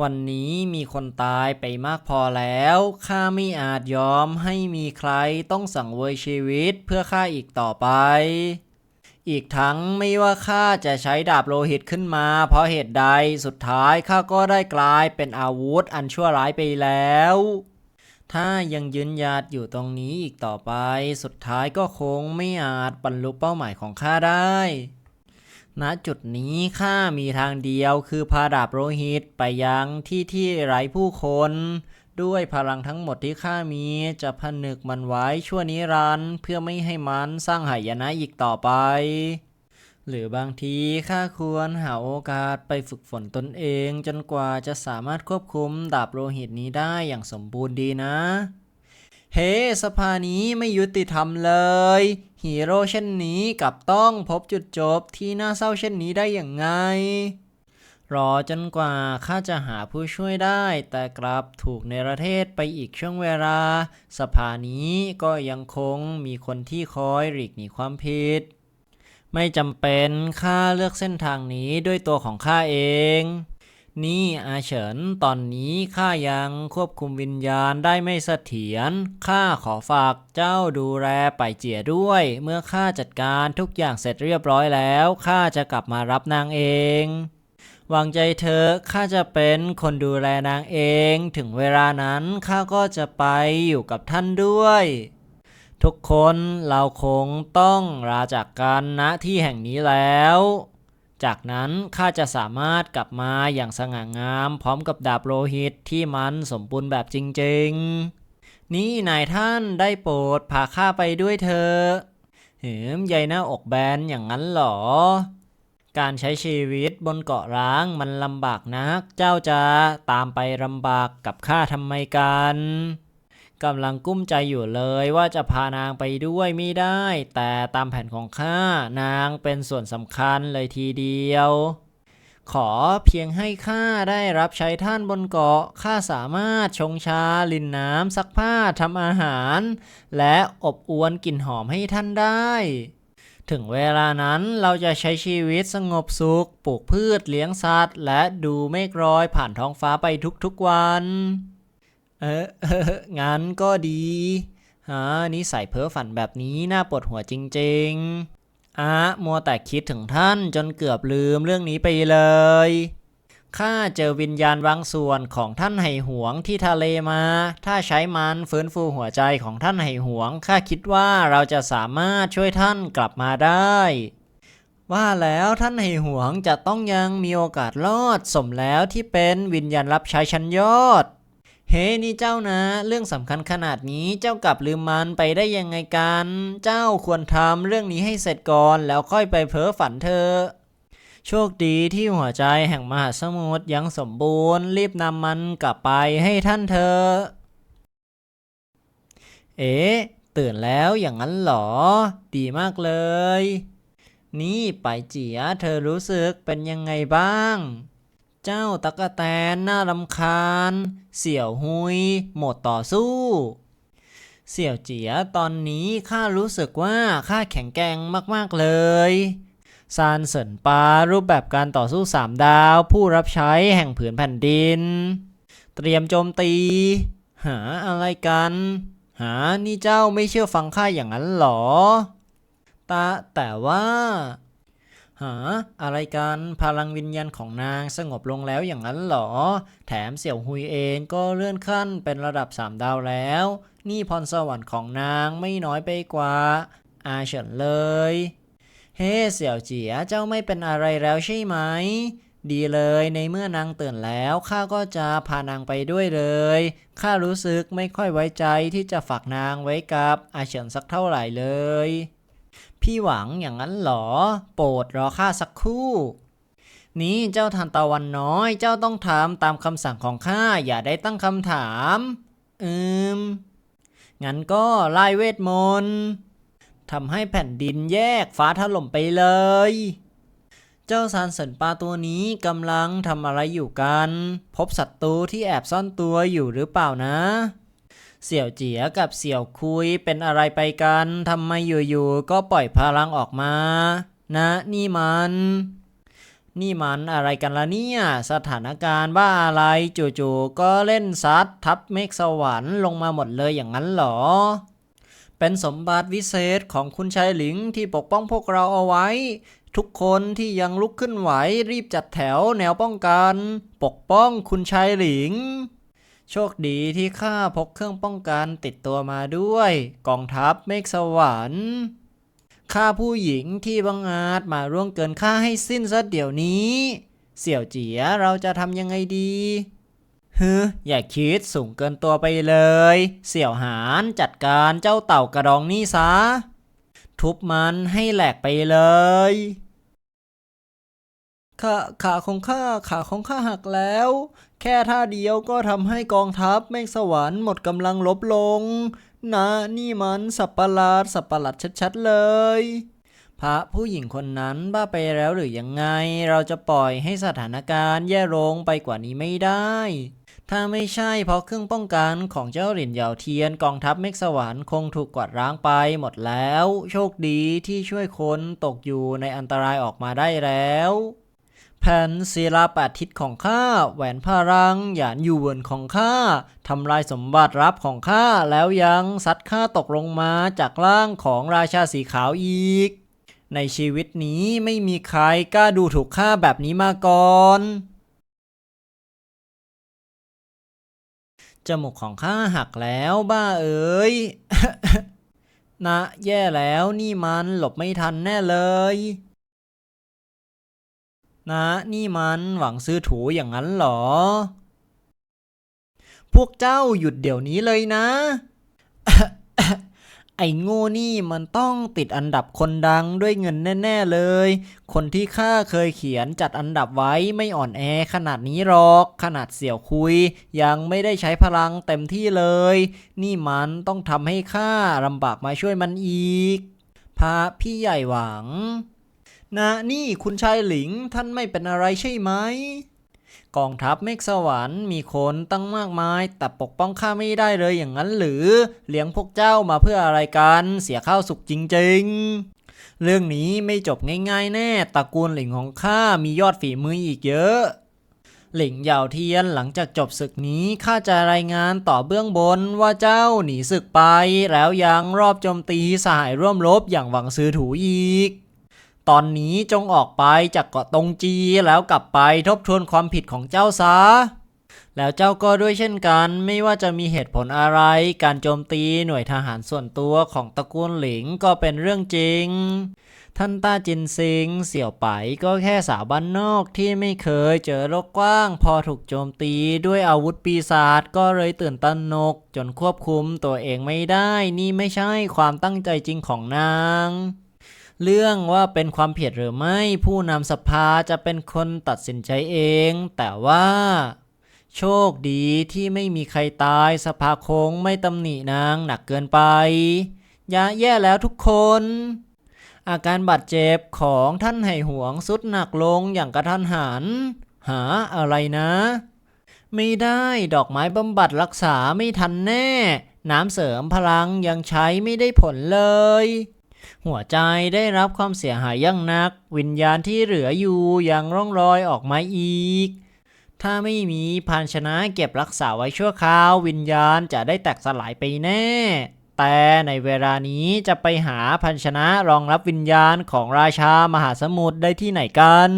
วันนี้มีคนตายไปมากพอแล้ว ข้าไม่อาจยอมให้มีใครต้องสังเวยชีวิตเพื่อข้าอีกต่อไป อีกทั้งไม่ว่าข้าจะใช้ดาบโลหิตขึ้นมา เพราะเหตุใดสุดท้ายข้าก็ได้กลายเป็นอาวุธอันชั่วร้ายไปแล้ว ถ้ายังยืนหยัดอยู่ตรงนี้อีกต่อไป สุดท้ายก็คงไม่อาจบรรลุเป้าหมายของข้าได้ ณจุดนี้ข้ามีทางเดียวคือพาดาบโลหิตไปยังที่ที่ไร้ผู้คน ด้วยพลังทั้งหมดที่ข้ามีจะผนึกมันไว้ชั่วนิรันด์เพื่อไม่ให้มันสร้างหายนะอีกต่อไป หรือบางทีข้าควรหาโอกาสไปฝึกฝนตนเอง จนกว่าจะสามารถควบคุมดาบโลหิตนี้ได้อย่างสมบูรณ์ดีนะ เฮ้สภานี้ไม่ยุติธรรมเลย ฮีโร่เช่นนี้กับต้องพบจุดจบที่น่าเศร้าเช่นนี้ได้อย่างไง รอจนกว่าข้าจะหาผู้ช่วยได้ แต่กลับถูกในประเทศไปอีกช่วงเวลา สภานี้ก็ยังคงมีคนที่คอยหลีกหนีความผิด ไม่จำเป็นข้าเลือกเส้นทางนี้ด้วยตัวของข้าเอง นี่อาเฉินตอนนี้ข้ายังควบคุมวิญญาณได้ไม่เสถียรข้าขอฝากเจ้าดูแลไปเจียด้วย เมื่อข้าจัดการทุกอย่างเสร็จเรียบร้อยแล้วข้าจะกลับมารับนางเองวางใจเถอข้าจะเป็นคนดูแลนางเอง ถึงเวลานั้นข้าก็จะไปอยู่กับท่านด้วย ทุกคนเราคงต้องลาจากกันณที่แห่งนี้แล้ว จากนั้นข้าจะสามารถกลับมาอย่างสง่างาม พร้อมกับดาบโลหิตที่มันสมบูรณ์แบบจริงๆ นี่นายท่านได้โปรดพาข้าไปด้วยเถอะเหืมใยหน้าอกแบนอย่างนั้นหรอ การใช้ชีวิตบนเกาะร้างมันลำบากนัก เจ้าจะตามไปลำบากกับข้าทำไมกัน กำลังกุ้มใจอยู่เลยว่าจะพานางไปด้วยไม่ได้ แต่ตามแผนของข้านางเป็นส่วนสำคัญเลยทีเดียว ขอเพียงให้ข้าได้รับใช้ท่านบนเกาะข้าสามารถชงชาลินน้ำซักผ้าทำอาหาร และอบอวนกลิ่นหอมให้ท่านได้ถึงเวลานั้นเราจะใช้ชีวิตสงบสุข ปลูกพืชเลี้ยงสัตว์ และดูเมฆรอยผ่านท้องฟ้าไปทุกๆวัน เอองั้นก็ดีฮะนิสัยเพ้อฝันแบบนี้น่าปวดหัวจริงๆอะมัวแต่คิดถึงท่านจนเกือบลืมเรื่องนี้ไปเลยข้าเจอวิญญาณบางส่วนของท่านไหหวงที่ทะเลมา ถ้าใช้มันฟื้นฟูหัวใจของท่านไหหวง ข้าคิดว่าเราจะสามารถช่วยท่านกลับมาได้ ว่าแล้วท่านไหหวงจะต้องยังมีโอกาสรอดสมแล้วที่เป็นวิญญาณรับใช้ชั้นยอด เฮ้ นี่เจ้านะ เรื่องสำคัญขนาดนี้เจ้ากลับลืมมันไปได้ยังไงกัน เจ้าควรทำเรื่องนี้ให้เสร็จก่อนแล้วค่อยไปเพ้อฝันเธอ โชคดีที่หัวใจแห่งมหาสมุทรยังสมบูรณ์ รีบนำมันกลับไปให้ท่านเธอ เอ๊ะตื่นแล้วอย่างนั้นหรอ ดีมากเลย นี่ไปเจียเธอรู้สึกเป็นยังไงบ้าง เจ้าตะกะแตนน่ารำคาญ เสี่ยวหุย หมดต่อสู้ เสี่ยวเจียตอนนี้ข้ารู้สึกว่าข้าแข็งแกร่งมากๆเลยซานเสินปารูปแบบการต่อสู้สามดาว ผู้รับใช้แห่งผืนแผ่นดิน เตรียมโจมตี หาอะไรกัน หานี่เจ้าไม่เชื่อฟังข้าอย่างนั้นหรอ ตาแต่ว่า หาอะไรกันพลังวิญญาณของนางสงบลงแล้วอย่างนั้นหรอ แถมเสี่ยวหุยเองก็เลื่อนขั้นเป็นระดับสามดาวแล้ว นี่พรสวรรค์ของนางไม่น้อยไปกว่า อาเฉินเลย เฮ้ เสี่ยวเจียเจ้าไม่เป็นอะไรแล้วใช่ไหม ดีเลยในเมื่อนางตื่นแล้วข้าก็จะพานางไปด้วยเลยข้ารู้สึกไม่ค่อยไว้ใจที่จะฝากนางไว้กับอาเฉินสักเท่าไหร่เลย พี่หวังอย่างนั้นเหรอ โปรดรอข้าสักครู่ นี่เจ้าทันตะวันน้อย เจ้าต้องทำตามคำสั่งของข้าอย่าได้ตั้งคำถาม อืม งั้นก็ไล่เวทมนต์ทำให้แผ่นดินแยกฟ้าถล่มไปเลย เจ้าซานเสินปลาตัวนี้กำลังทำอะไรอยู่กัน พบศัตรูที่แอบซ่อนตัวอยู่หรือเปล่านะ เสี่ยวเจียกับเสี่ยวคุยเป็นอะไรไปกันทำไมอยู่ๆก็ปล่อยพลังออกมา นะ นี่มัน นี่มันอะไรกันละเนี่ย สถานการณ์บ้าอะไรจู่ๆก็เล่นซัดทับเมฆสวรรค์ลงมาหมดเลยอย่างนั้นเหรอ เป็นสมบัติวิเศษของคุณชายหลิงที่ปกป้องพวกเราเอาไว้ทุกคนที่ยังลุกขึ้นไหวรีบจัดแถวแนวป้องกัน ปกป้องคุณชายหลิง โชคดีที่ข้าพกเครื่องป้องกันติดตัวมาด้วย กองทัพเมฆสวรรค์ข้าผู้หญิงที่บังอาจมาร่วงเกินข้าให้สิ้นซะเดี๋ยวนี้ เสี่ยวเจียเราจะทำยังไงดีฮึอย่าคิดสูงเกินตัวไปเลย เสี่ยวหานจัดการเจ้าเต่ากระดองนี่ซะ ทุบมันให้แหลกไปเลย ขาขาของข้าขาของข้าหักแล้ว แค่ท่าเดียวก็ทำให้กองทัพเมฆสวรรค์หมดกำลังลบลง นะนี่มันสับประหลาดสับประหลาดชัดๆเลย พระผู้หญิงคนนั้นบ้าไปแล้วหรือยังไง เราจะปล่อยให้สถานการณ์แย่ลงไปกว่านี้ไม่ได้ ถ้าไม่ใช่เพราะเครื่องป้องกันของเจ้าหลินเหยาเทียนกองทัพเมฆสวรรค์คงถูกกวาดร้างไปหมดแล้ว โชคดีที่ช่วยคนตกอยู่ในอันตรายออกมาได้แล้ว แผ่นศิลาแปดทิศของข้า แหวนพารัง หยานยูเวินของข้า ทำลายสมบัติรับของข้า แล้วยังซัดข้าตกลงมาจากร่างของราชาสีขาวอีก ในชีวิตนี้ไม่มีใครกล้าดูถูกข้าแบบนี้มาก่อนจมูกของข้าหักแล้วบ้าเอ๋ย นะแย่แล้วนี่มันหลบไม่ทันแน่เลย นะ นี่มันหวังซื้อถูอย่างนั้นเหรอ พวกเจ้าหยุดเดี๋ยวนี้เลยนะ ไอ้โง่นี่มันต้องติดอันดับคนดังด้วยเงินแน่ ๆเลย คนที่ข้าเคยเขียนจัดอันดับไว้ไม่อ่อนแอขนาดนี้หรอก ขนาดเสี่ยวคุย ยังไม่ได้ใช้พลังเต็มที่เลย นี่มันต้องทำให้ข้าลำบากมาช่วยมันอีก พระพี่ใหญ่หวัง นะนี่คุณชายหลิงท่านไม่เป็นอะไรใช่ไหม กองทัพเมฆสวรรค์มีคนตั้งมากมาย แต่ปกป้องข้าไม่ได้เลยอย่างนั้นหรือ เลี้ยงพวกเจ้ามาเพื่ออะไรกัน เสียข้าวสุกจริง ๆ เรื่องนี้ไม่จบง่ายๆ แน่ตระกูลหลิงของข้ามียอดฝีมืออีกเยอะหลิงเหยาเทียนหลังจากจบศึกนี้ข้าจะรายงานต่อเบื้องบนว่าเจ้าหนีศึกไป แล้วยังรอบโจมตีสหายร่วมรบอย่างหวังซื้อถูอีก ตอนนี้จงออกไปจากเกาะตงจีแล้วกลับไปทบทวนความผิดของเจ้าซะ แล้วเจ้าก็ด้วยเช่นกันไม่ว่าจะมีเหตุผลอะไร การโจมตีหน่วยทหารส่วนตัวของตระกูลหลิงก็เป็นเรื่องจริง ท่านต้าจินซิง เสี่ยวไปก็แค่สาวบ้านนอกที่ไม่เคยเจอโลกกว้าง พอถูกโจมตีด้วยอาวุธปีศาจก็เลยตื่นตระหนก จนควบคุมตัวเองไม่ได้ นี่ไม่ใช่ความตั้งใจจริงของนาง เรื่องว่าเป็นความผิดหรือไม่ผู้นำสภาจะเป็นคนตัดสินใจเอง แต่ว่า โชคดีที่ไม่มีใครตายสภาคงไม่ตำหนินางหนักเกินไปยะแย่แล้วทุกคน อาการบาดเจ็บของท่านไหหวงสุดหนักลงอย่างกระทันหัน หาอะไรนะ ไม่ได้ดอกไม้บำบัดรักษาไม่ทันแน่ น้ำเสริมพลังยังใช้ไม่ได้ผลเลย หัวใจได้รับความเสียหายยั่งนัก วิญญาณที่เหลืออยู่ยังร่องรอยออกมาอีก ถ้าไม่มีภาชนะเก็บรักษาไว้ชั่วคราว วิญญาณจะได้แตกสลายไปแน่ แต่ในเวลานี้จะไปหาภาชนะรองรับวิญญาณของราชามหาสมุทรได้ที่ไหนกัน